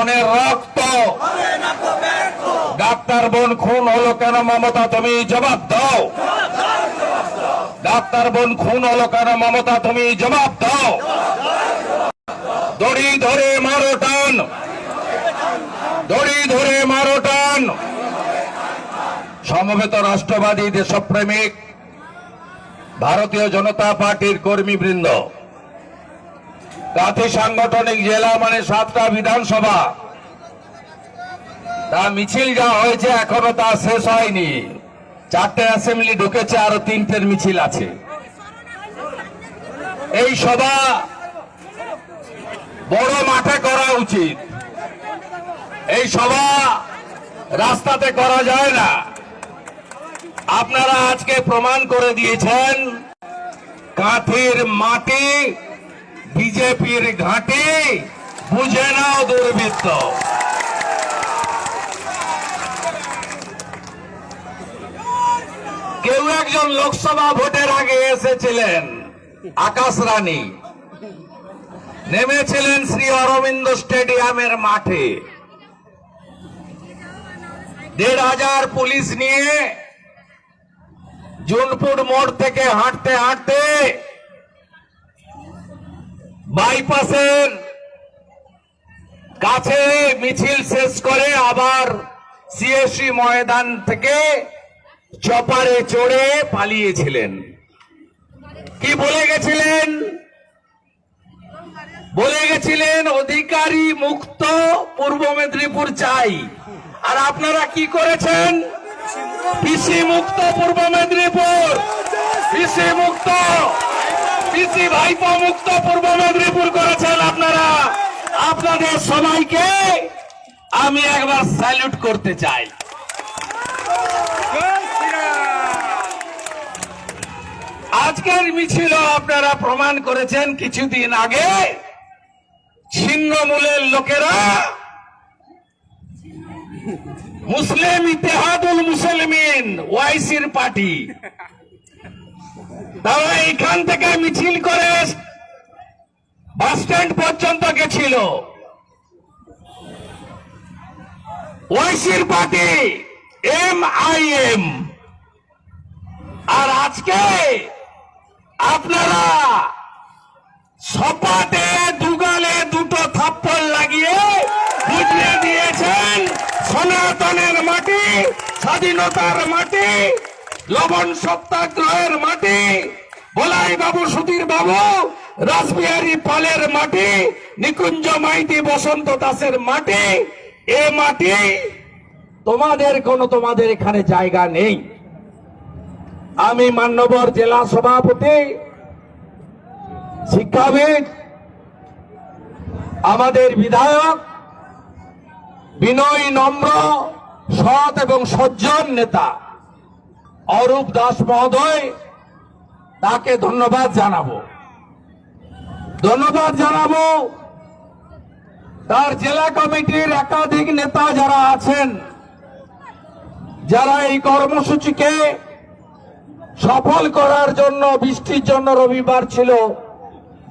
বোনের রক্ত। ডাক্তার বোন খুন হলো কেন মমতা, তুমি জবাব দাও। ডাক্তার বোন খুন হলো কেন মমতা, তুমি জবাব দাও। দড়ি ধরে মারো টান। দড়ি ধরে মারো টান। সমবেত রাষ্ট্রবাদী দেশপ্রেমিক, ভারতীয় জনতা পার্টির কর্মীবৃন্দ। কাথি সাংগঠনিক জেলা মানে সাতটা বিধানসভা। তা মিছিল যা হয়েছে এখনও তা শেষ হয়নি। চারটে অ্যাসেম্বলি ঢুকেছে, আরও তিনটের মিছিল আছে। এই সভা বড় মাঠে করা উচিত। এই সভা রাস্তাতে করা যায় না। আপনারা আজকে প্রমাণ করে দিয়েছেন, কাঁথির মাটি বিজেপির ঘাঁটি, বুঝে নাও দুর্বৃত্ত। কেউ একজন লোকসভা ভোটের আগে এসেছিলেন, আকাশ রানী। নেমেছিলেন শ্রী অরবিন্দ স্টেডিয়ামের মাঠে। দেড় হাজার পুলিশ নিয়ে জুনপুর মোড় থেকে হাঁটতে হাঁটতে বাইপাসের কাছে মিছিল শেষ করে আবার সিএসসি ময়দান থেকে চপারে চড়ে পালিয়েছিলেন। কি বলে গেছিলেন? বলে গেছিলেন, অধিকারী মুক্ত, পূর্ব মেদিনীপুর চাই। আর আপনারা কি করেছেন? পিসি মুক্ত, পূর্ব মেদিনীপুর। পিসি মুক্ত পিসি ভাইপো মুক্ত পূর্ব মেদিনীপুর করেছেন আপনারা। আপনাদের সবাইকে আমি একবার স্যালুট করতে চাই আজকের মিছিল আপনারা প্রমাণ করেছেন কিছুদিন আগে। ছিন্নমূলের লোকেরা মুসলিম ইতিহাদুল মুসলিমিন ওয়াইসির পার্টি। তারা এখান থেকে মিছিল করে বাস স্ট্যান্ড পর্যন্ত গেছিল। ওয়াইসির পার্টি এম আই এম আর আজকে আপনারা সপাটে, দুগালে দুটো থাপ্পড় লাগিয়ে বুঝিয়ে দিয়েছেন, সনাতনের মাটি, স্বাধীনতার মাটি লবণ সত্যাগ্রহের মাটি বলাই বাবু সুধীর বাবু, রাসবিহারী পালের মাটি, নিকুঞ্জ মাইতি বসন্ত দাসের মাটি, এ মাটি তোমাদের কোনো তোমাদের এখানে জায়গা নেই। আমি মান্যবর জেলা সভাপতি, শিক্ষাবিদ, আমাদের বিধায়ক, বিনয় নম্র, সৎ এবং সজ্জন নেতা। অরূপ দাস মহোদয়, তাকে ধন্যবাদ জানাব। ধন্যবাদ জানাব তার জেলা কমিটির একাধিক নেতা যারা আছেন, যারা এই কর্মসূচিকে সফল করার জন্য, বৃষ্টির জন্য রবিবার ছিল,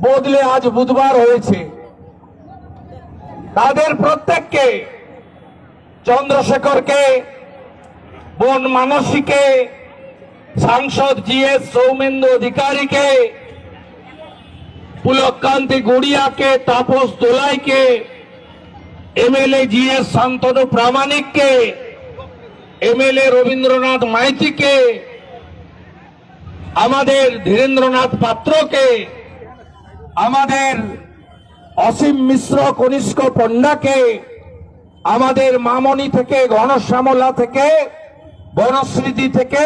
বদলে আজ বুধবার হয়েছে। তাদের প্রত্যেককে, চন্দ্রশেখরকে, বন মানসীকে সাংসদ জি এস সৌমেন্দ্র অধিকারীকে, পুলকান্তি গুড়িয়াকে, তাপস দোলাইকে, এমএলএ জি এস শান্তনু প্রামাণিককে, এমএলএ রবীন্দ্রনাথ মাইতিকে, আমাদের ধীরেন্দ্রনাথ পাত্রকে, আমাদের অসীম মিশ্র কনিষ্ক পণ্ডাকে আমাদের মামনি থেকে, ঘনশ্যামলা থেকে বনস্মৃতি থেকে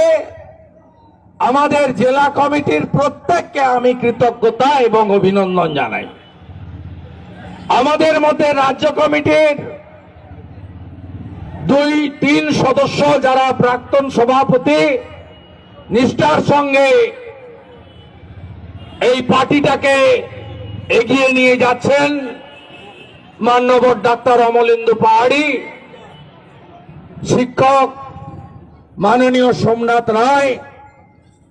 আমাদের জেলা কমিটির প্রত্যেককে আমি কৃতজ্ঞতা এবং অভিনন্দন জানাই। আমাদের মধ্যে রাজ্য কমিটির দুই, তিন সদস্য যারা প্রাক্তন সভাপতি, নিষ্ঠার সঙ্গে এই পার্টিটাকে এগিয়ে নিয়ে যাচ্ছেন মান্যবর ডাক্তার অমলেন্দু পাহাড়ি, শিক্ষক মাননীয় সোমনাথ রায়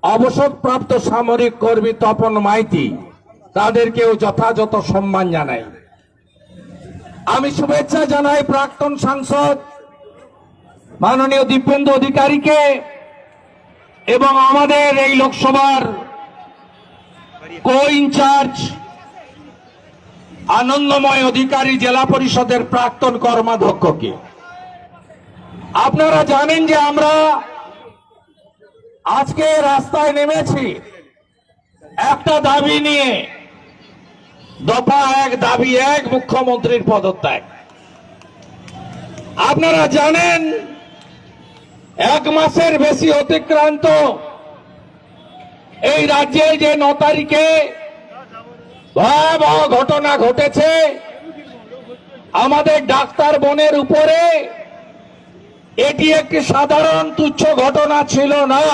অবসরপ্রাপ্ত সামরিক কর্মী তপন মাইতি তাদেরকেও যথাযথ সম্মান জানাই। আমি শুভেচ্ছা জানাই প্রাক্তন সাংসদ, মাননীয় দীপেন্দু অধিকারীকে এবং আমাদের এই লোকসভার কো ইনচার্জ আনন্দময় অধিকারী জেলা পরিষদের প্রাক্তন কর্মাধ্যক্ষকে। আপনারা জানেন যে আমরা আজকে রাস্তায় নেমেছি। একটা দাবি নিয়ে, দফা এক, দাবি এক, মুখ্যমন্ত্রীর পদত্যাগ। আপনারা জানেন, এক মাসের বেশি অতিক্রান্ত এই রাজ্যে যে ন তারিখে ভয়াবহ ঘটনা ঘটেছে, আমাদের ডাক্তার বোনের উপরে এটি একটি সাধারণ তুচ্ছ ঘটনা ছিল না।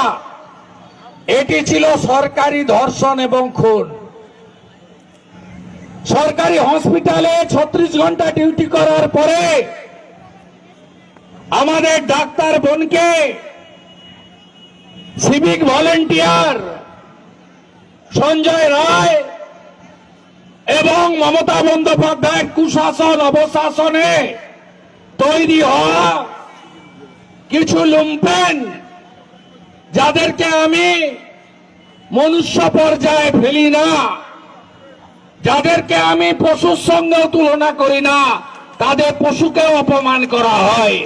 এটি ছিল সরকারি ধর্ষণ এবং খুন। সরকারি হসপিটালে ছত্রিশ ঘণ্টা ডিউটি করার পরে আমাদের ডাক্তার বোনকে সিভিক ভলেন্টিয়ার সঞ্জয় রায় এবং মমতা বন্দ্যোপাধ্যায়ের কুশাসন, অবশাসনে তৈরি হওয়া কিছু লুম্পেন যাদেরকে আমি মনুষ্য পর্যায়ে ফেলি না, যাদেরকে আমি পশুর সঙ্গেও তুলনা করি না, তাদের পশুকেও অপমান করা হয়।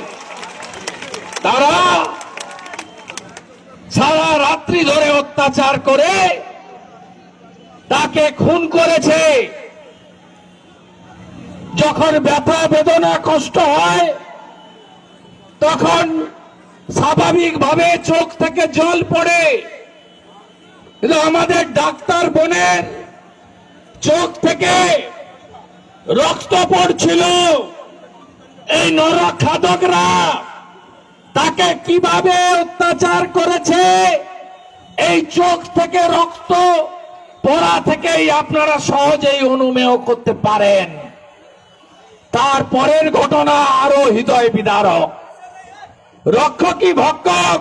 তারা সারা রাত্রি ধরে অত্যাচার করে তাকে খুন করেছে। যখন ব্যথা, বেদনা, কষ্ট হয় তখন স্বাভাবিকভাবে চোখ থেকে জল পড়ে। কিন্তু আমাদের ডাক্তার বোনের চোখ থেকে রক্ত পড়ছিল। এই নরখাদকরা তাকে কীভাবে অত্যাচার করেছে? এই চোখ থেকে রক্ত পড়া থেকেই আপনারা সহজেই অনুমেয় করতে পারেন। তারপরের ঘটনা আরও হৃদয় বিদারক। রক্ষকই ভক্ষক।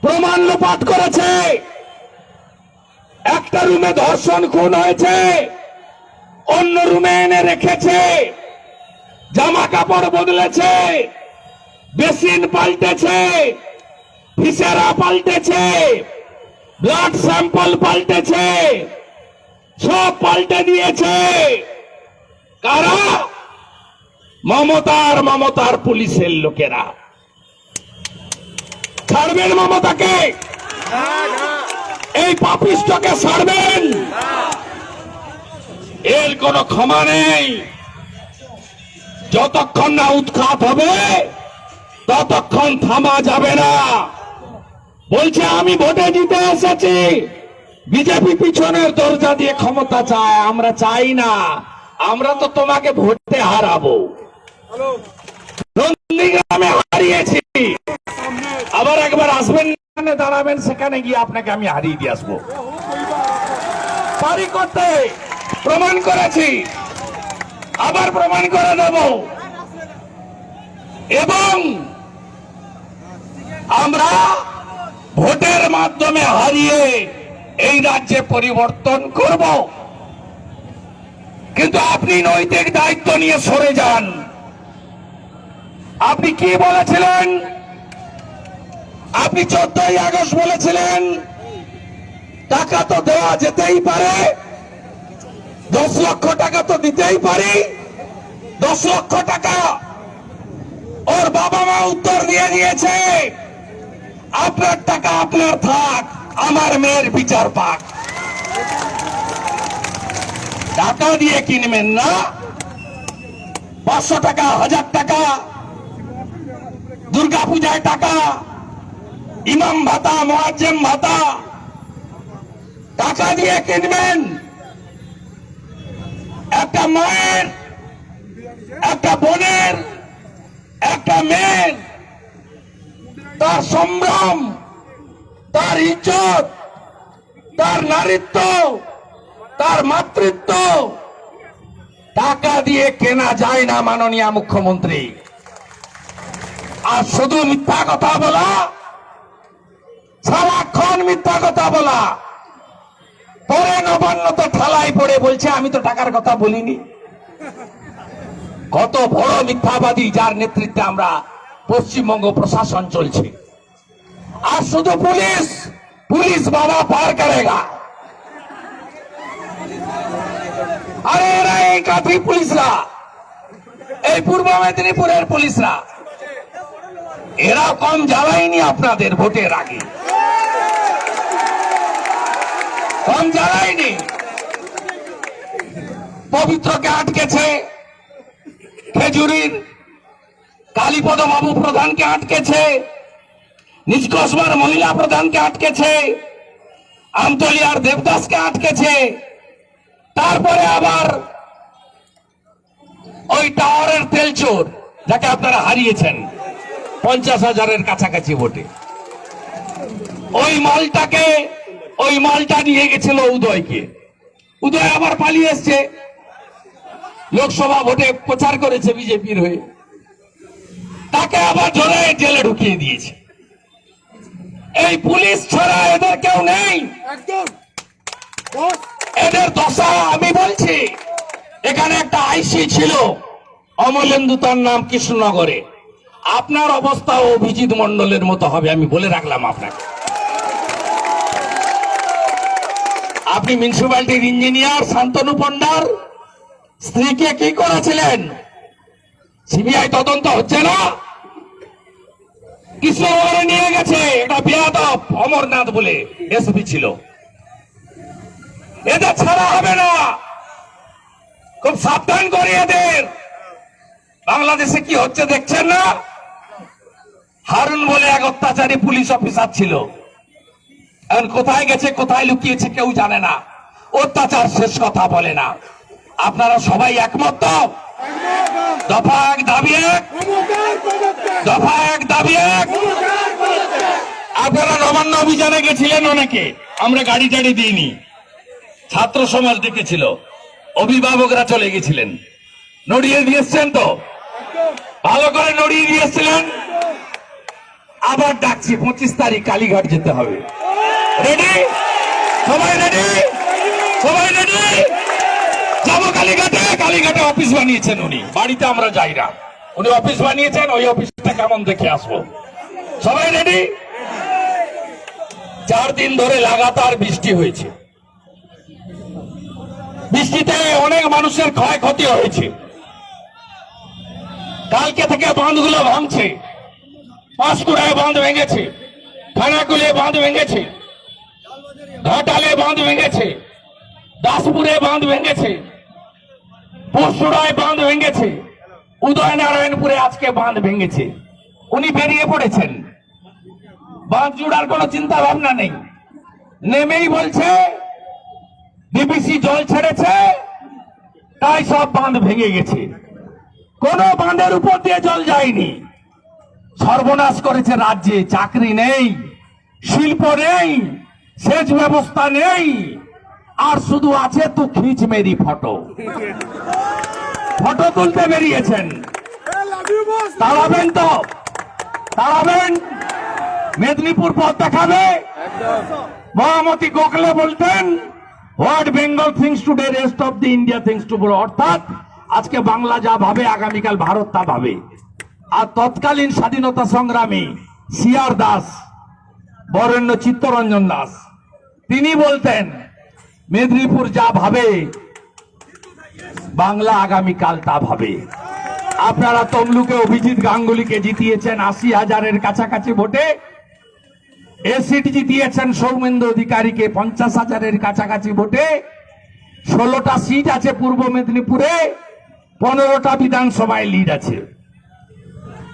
প্রমাণ লোপাট করেছে। একটা রুমে ধর্ষণ খুন হয়েছে। অন্য রুমে এনে রেখেছে। জামা কাপড় বদলেছে। বেসিন পাল্টেছে। ফিসেরা পাল্টেছে। ব্লাড স্যাম্পল পাল্টেছে। সব পাল্টে দিয়েছে। কারা? মমতার মমতার পুলিশের লোকেরা। ছাড়বেন মমতাকে? এই পাপিষ্টকে ছাড়বেন? এর কোনো ক্ষমা নেই। যতক্ষণ না উৎখাত হবে, ততক্ষণ থামা যাবে না। বলছে, আমি ভোটে জিতে এসেছি। বিজেপি পিছনের দরজা দিয়ে ক্ষমতা চায়, আমরা চাই না। আমরা তো তোমাকে ভোটে হারাবো। নন্দীগ্রামে হারিয়েছি। আবার একবার আসবেন দাঁড়াবেন, সেখানে গিয়ে আপনাকে আমি হারিয়ে দিয়ে আসব। পারি করতে, প্রমাণ করেছি। আবার প্রমাণ করে দেব। এবং আমরা ভোটের মাধ্যমে হারিয়ে এই রাজ্যে পরিবর্তন করব। কিন্তু আপনি নৈতিক দায়িত্ব নিয়ে সরে যান। আপনি কি বলেছিলেন? আপনি চোদ্দই আগস্ট বলেছিলেন, টাকা তো দেওয়া যেতেই পারে, দশ লক্ষ টাকা তো দিতেই পারি, দশ লক্ষ টাকা ওর বাবা মা উত্তর দিয়ে দিয়েছে, আপনার টাকা আপনার থাক, আমার মেয়ের বিচার পাক। টাকা দিয়ে কিনবেন না, পাঁচশো টাকা, হাজার টাকা দুর্গা পূজায় টাকা, ইমাম ভাতা, মোয়াজ্জেম ভাতা, টাকা দিয়ে কিনবেন। একটা মায়ের, একটা বোনের, একটা মেয়ের, তার সম্ভ্রম, তার ইজ্জত, তার নারীত্ব, তার মাতৃত্ব, টাকা দিয়ে কেনা যায় না মাননীয় মুখ্যমন্ত্রী। আর শুধু মিথ্যা কথা বলা? সারাক্ষণ মিথ্যা কথা বলা। পরে নবান্ন তো ঠালাই পড়ে বলছে, আমি তো টাকার কথা বলিনি। কত বড় মিথ্যাবাদী যার নেতৃত্বে আমরা পশ্চিমবঙ্গ প্রশাসন চলছে। আর শুধু পুলিশ পুলিশ বাবা পার করেগা। আরে এরা এই কাঁথি পুলিশরা, এই পূর্ব মেদিনীপুরের পুলিশরা। এরা কম আপনাদের ভোটের আগে। কম জ্বালায়নি। পবিত্রকে আটকেছে খেজুরির কালীপদ বাবু প্রধানকে আটকেছে নিষ্কসমার মহিলা প্রধানকে আটকেছে, আমতলিয়ার দেবদাসকে আটকেছে। তারপরে আবার ওই টাওয়ারের তেলচোর, যাকে আপনারা হারিয়েছেন। পঞ্চাশ হাজারের কাছাকাছি ভোটে। ওই মালটাকে ওই মালটা নিয়ে গেছিল উদয়কে। উদয় আবার পালিয়ে এসছে। লোকসভা ভোটে প্রচার করেছে বিজেপির হয়ে। তাকে আবার ধরে জেলে ঢুকিয়ে দিয়েছে। এই পুলিশ ছাড়া এদের কেউ নেই। এদের দশা আমি বলছি এখানে একটা আইসি ছিল। অমলেন্দু তার নাম কৃষ্ণনগরে। আপনার অবস্থা অভিজিৎ মন্ডলের মতো হবে, আমি বলে রাখলাম আপনাকে। আপনি মিউনিসিপ্যালিটির ইঞ্জিনিয়ার, শান্তনু পণ্ডার, স্ত্রীকে কি করেছিলেন? সিবিআই তদন্ত হচ্ছে না? কৃষ্ণনগরে নিয়ে গেছে, এটা বেয়াদব, অমরনাথ বলে এসপি ছিল। এদের ছাড়া হবে না। খুব সাবধান করি এদের। বাংলাদেশে কি হচ্ছে দেখছেন না? হারুন বলে এক অত্যাচারী পুলিশ অফিসার ছিল। এখন কোথায় গেছে, কোথায় লুকিয়েছে কেউ জানে না। অত্যাচার শেষ কথা বলে না। আপনারা সবাই একমত দফা এক, দাবি এক। দফা এক, দাবি এক। আপনারা নবান্ন অভিযানে গেছিলেন অনেকে, আমরা গাড়ি টাড়ি দিইনি। ছাত্র সমাজ ডেকেছিল, অভিভাবকরা চলে গেছিলেন। নড়িয়ে দিয়েছেন তো? ভালো করে নড়িয়ে দিয়েছিলেন আবার ডাকছি, পঁচিশ তারিখ কালীঘাট যেতে হবে। রেডি সবাই রেডি সবাই রেডি যাব কালীঘাটে? কালীঘাটে অফিস বানিয়েছেন উনি। বাড়িতে আমরা যাই না। উনি অফিস বানিয়েছেন, ওই অফিসটা কেমন দেখে আসব। সবাই রেডি চার দিন ধরে লাগাতার বৃষ্টি হয়েছে। বৃষ্টিতে অনেক মানুষের ক্ষয়ক্ষতি হয়েছে। কালকে থেকে বাঁধগুলো ভাঙছে। পাঁশকুড়ায় বাঁধ ভেঙেছে, খানাকুলে বাঁধ ভেঙেছে, ঘাটালে বাঁধ ভেঙেছে, দাসপুরে বাঁধ ভেঙেছে, পরশুরায় বাঁধ ভেঙেছে, উদয়নারায়ণপুরে আজকে বাঁধ ভেঙেছে। উনি বেরিয়ে পড়েছেন। বাঁধ জুড়ার কোনো চিন্তা ভাবনা নেই। নেমেই বলছে, ডিবিসি জল ছেড়েছে, তাই সব বাঁধ ভেঙে গেছে। কোন বাঁধের উপর দিয়ে জল যায়নি। সর্বনাশ করেছে রাজ্যে, চাকরি নেই, শিল্প নেই, সেচ ব্যবস্থা নেই, আর শুধু আছে তো খিচ মেরি ফটো। ফটো তুলতে বেরিয়েছেন। তো মেদিনীপুর পথ দেখাবে। মহামতি গোখলে বলতেন what Bengal thinks today rest of the India thinks too অর্থাৎ আজকে বাংলা যা ভাবে, আগামীকাল ভারত তা ভাবে। আর তৎকালীন স্বাধীনতা সংগ্রামী সিআর দাস, বরেণ্য চিত্তরঞ্জন দাস। তিনি বলতেন, মেদিনীপুর যা ভাবে, বাংলা আগামীকাল তা ভাবে। আপনারা তমলুকে অভিজিৎ গাঙ্গুলিকে জিতিয়েছেন আশি হাজারের কাছাকাছি ভোটে। এ সিট জিতিয়েছেন সৌমেন্দ্র অধিকারীকে পঞ্চাশ হাজারের কাছাকাছি ভোটে। ষোলোটা সিট আছে পূর্ব মেদিনীপুরে, পনেরোটা বিধানসভায় লিড আছে।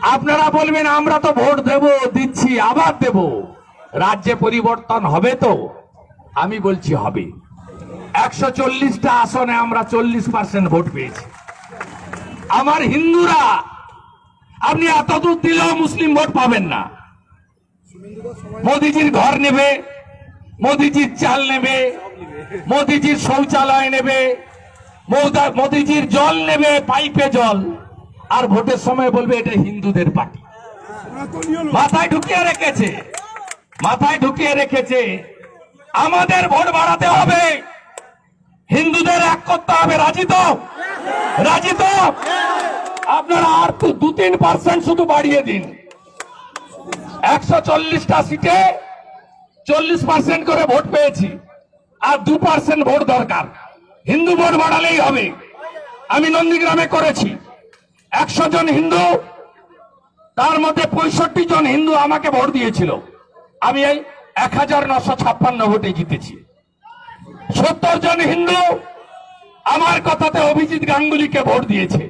আপনারা বলবেন, আমরা তো ভোট দেব, দিচ্ছি, আবার দেব। রাজ্যে পরিবর্তন হবে তো? আমি বলছি হবে। একশো চল্লিশটা আসনে আমরা চল্লিশ পার্সেন্ট ভোট পেয়েছি। আমার হিন্দুরা, আপনি এতদূর দিলেও মুসলিম ভোট পাবেন না। মোদিজির ঘর নেবে, মোদিজির চাল নেবে, মোদিজির শৌচালয় নেবে, মৌদা- মোদিজির জল নেবে, পাইপে জল। আর ভোটের সময় বলবে এটা হিন্দুদের পার্টি। মাথায় ঢুকিয়ে রেখেছে। মাথায় ঢুকিয়ে রেখেছে। আমাদের ভোট বাড়াতে হবে। হিন্দুদের এক করতে হবে। রাজি তো? রাজি আপনারা আর তো- দু তিন পার্সেন্ট শুধু বাড়িয়ে দিন। একশো চল্লিশটা সিটে চল্লিশ পার্সেন্ট করে ভোট পেয়েছি। আর দু পার্সেন্ট ভোট দরকার। হিন্দু ভোট বাড়ালেই হবে। আমি নন্দীগ্রামে করেছি। একশো জন হিন্দু, তার মধ্যে পঁয়ষট্টি জন হিন্দু আমাকে ভোট দিয়েছিল। আমি এই এক হাজার নশো ছাপ্পান্ন ভোটে জিতেছি। সত্তর জন হিন্দু আমার কথাতে অভিজিৎ গাঙ্গুলিকে ভোট দিয়েছে।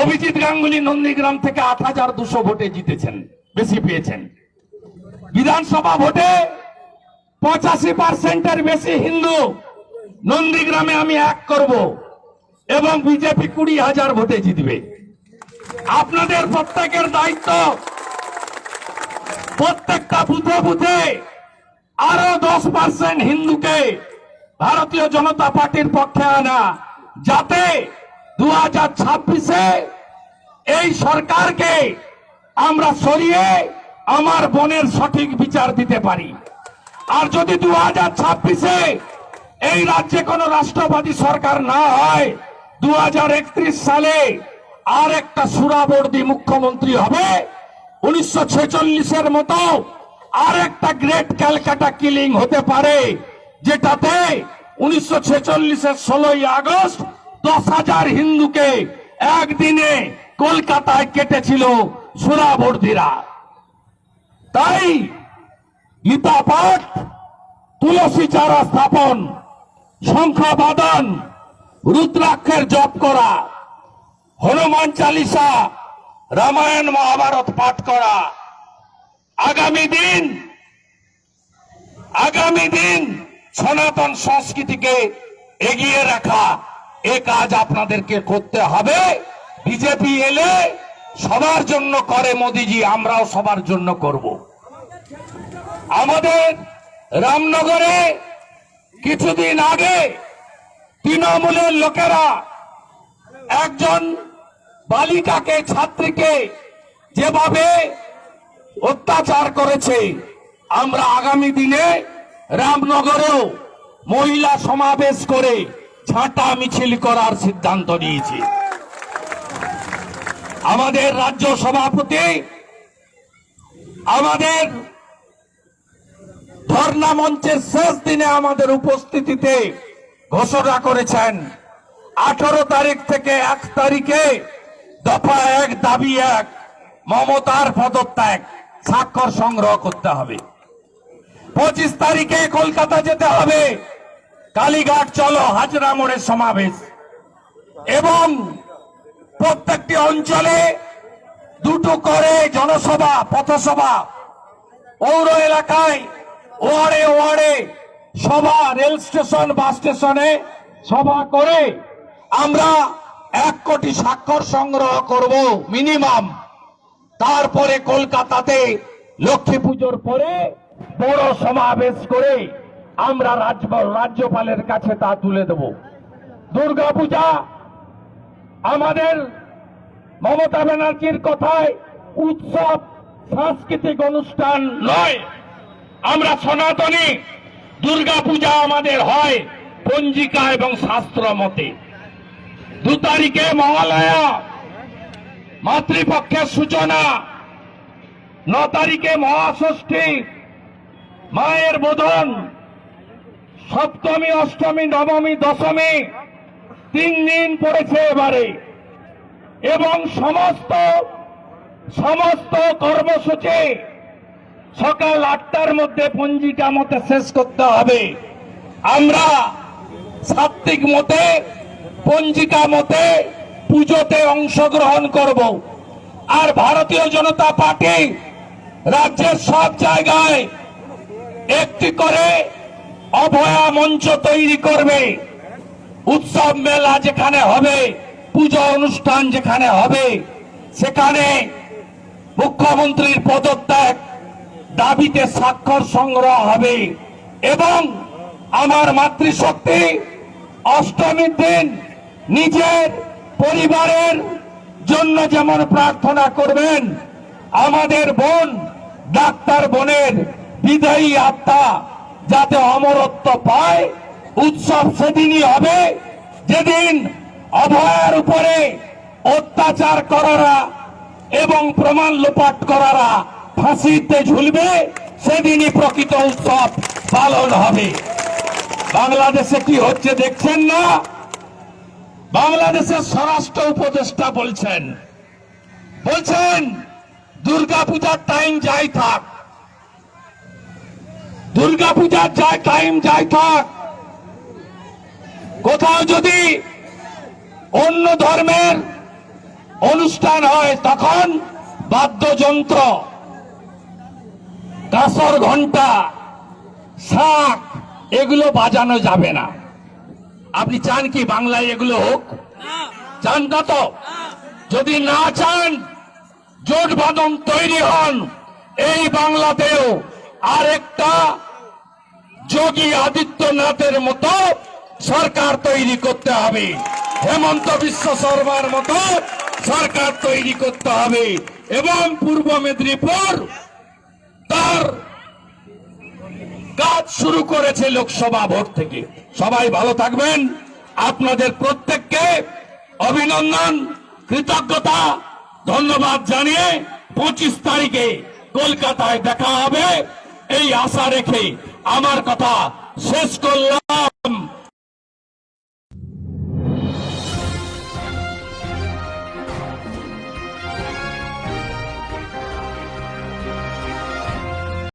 অভিজিৎ গাঙ্গুলি নন্দীগ্রাম থেকে আট হাজার দুশো ভোটে জিতেছেন, বেশি পেয়েছেন। বিধানসভা ভোটে পঁচাশি পার্সেন্টের বেশি হিন্দু নন্দীগ্রামে আমি এক করব। এবং বিজেপি কুড়ি হাজার ভোটে জিতবে। আপনাদের প্রত্যেকের দায়িত্ব প্রত্যেকটা বুথে বুথে আরও দশ পার্সেন্ট হিন্দুকে ভারতীয় জনতা পার্টির পক্ষে আনা, যাতে দু হাজার ছাব্বিশে এই সরকারকে আমরা সরিয়ে আমার বোনের সঠিক বিচার দিতে পারি। আর যদি দু হাজার ছাব্বিশে এই রাজ্যে কোনো রাষ্ট্রবাদী সরকার না হয় দু সালে আর একটা সুরাবর্দী মুখ্যমন্ত্রী হবে। উনিশশো ছেচল্লিশের মতো আর একটা গ্রেট ক্যালকাটা কিলিং হতে পারে, যেটাতে উনিশশো ছেচল্লিশের ষোলোই আগস্ট দশ হাজার হিন্দুকে একদিনে কলকাতায় কেটেছিল সুরাবর্দিরা। তাই গীতা পাঠ তুলসী চারা স্থাপন শঙ্খবাদন রুদ্রাক্ষের জপ করা, হনুমান চালিসা, রামায়ণ মহাভারত পাঠ করা। আগামী দিন আগামী দিন সনাতন সংস্কৃতিকে এগিয়ে রাখা, এ কাজ আপনাদেরকে করতে হবে। বিজেপি এলে সবার জন্য করে মোদিজি, আমরাও সবার জন্য করব। আমাদের রামনগরে কিছুদিন আগে তৃণমূলের লোকেরা একজন বালিকাকে, ছাত্রীকে যেভাবে অত্যাচার করেছে, আমরা আগামী দিনে রামনগরেও মহিলা সমাবেশ করে ছাঁটা মিছিল করার সিদ্ধান্ত নিয়েছি। আমাদের রাজ্য সভাপতি, আমাদের ধর্ণা মঞ্চের শেষ দিনে আমাদের উপস্থিতিতে ঘোষণা করেছেন, আঠারো তারিখ থেকে এক তারিখে দফা এক, দাবি এক, মমতার পদত্যাগ, স্বাক্ষর সংগ্রহ করতে হবে। পঁচিশ তারিখে কলকাতা যেতে হবে। কালীঘাট চলো, হাজরা মোড়ের সমাবেশ। এবং প্রত্যেকটি অঞ্চলে দুটো করে জনসভা, পথসভা। পৌর এলাকায় ওয়ার্ডে ওয়ার্ডে সভা, রেল স্টেশন, বাস স্টেশনে সভা করে আমরা এক কোটি স্বাক্ষর সংগ্রহ করব মিনিমাম। তারপরে কলকাতাতে লক্ষ্মী পুজোর পরে বড় সমাবেশ করে আমরা রাজ্য, রাজ্যপালের কাছে তা তুলে দেব। দুর্গা পূজা আমাদের মমতা ব্যানার্জির কথায় উৎসব, সাংস্কৃতিক অনুষ্ঠান নয়। আমরা সনাতনী দুর্গা পূজা আমাদের হয় পঞ্জিকা এবং শাস্ত্র মতে। দু তারিখে মহালয়া, মাতৃপক্ষের সূচনা, ন তারিখে মহাষষ্ঠী, মায়ের বোধন, সপ্তমী, অষ্টমী, নবমী, দশমী, তিন দিন পড়েছে এবারে। এবং সমস্ত সমস্ত কর্মসূচি সকাল আটটার মধ্যে পঞ্জিকা মতে শেষ করতে হবে। আমরা সাত্বিক মতে পঞ্জিকা মতে পুজোতে অংশগ্রহণ করব। আর ভারতীয় জনতা পার্টি রাজ্যের সব জায়গায় একটি করে অভয়া মঞ্চ তৈরি করবে। উৎসব মেলা যেখানে হবে, পুজো অনুষ্ঠান যেখানে হবে, সেখানে মুখ্যমন্ত্রীর পদত্যাগ দাবিতে স্বাক্ষর সংগ্রহ হবে এবং আমার মাতৃশক্তি অষ্টমীর দিন নিজের পরিবারের জন্য যেমন প্রার্থনা করবেন, আমাদের বোন, ডাক্তার বোনের বিদায়ী আত্মা যাতে অমরত্ব পায়, উৎসব সেদিনই হবে। যেদিন অভয়ার উপরে অত্যাচার করারা এবং প্রমাণ লোপাট করারা ফাঁসিতে ঝুলবে, সেদিনই প্রকৃত উৎসব পালন হবে। বাংলাদেশে কি হচ্ছে দেখছেন না? বাংলাদেশের স্বরাষ্ট্র উপদেষ্টা বলছেন বলছেন দুর্গা পূজার টাইম যাই থাক। দুর্গা পূজার যায় টাইম যাই থাক। কোথাও যদি অন্য ধর্মের অনুষ্ঠান হয়, তখন বাদ্যযন্ত্র কাসর ঘণ্টা, শাক, এগুলো বাজানো যাবে না। আপনি চান কি বাংলায় এগুলো হোক? চান না তো? যদি না চান, জোট বাঁধন তৈরি হন। এই বাংলাতেও আরেকটা যোগী আদিত্যনাথের মতো সরকার তৈরি করতে হবে। হেমন্ত বিশ্ব শর্মার মতো সরকার তৈরি করতে হবে। এবং পূর্ব মেদিনীপুর তার কাজ শুরু করেছে লোকসভা ভোট থেকে। সবাই ভালো থাকবেন। আপনাদের প্রত্যেককে অভিনন্দন, কৃতজ্ঞতা, ধন্যবাদ জানিয়ে পঁচিশ তারিখে কলকাতায় দেখা হবে। এই আশা রেখে আমার কথা শেষ করলাম।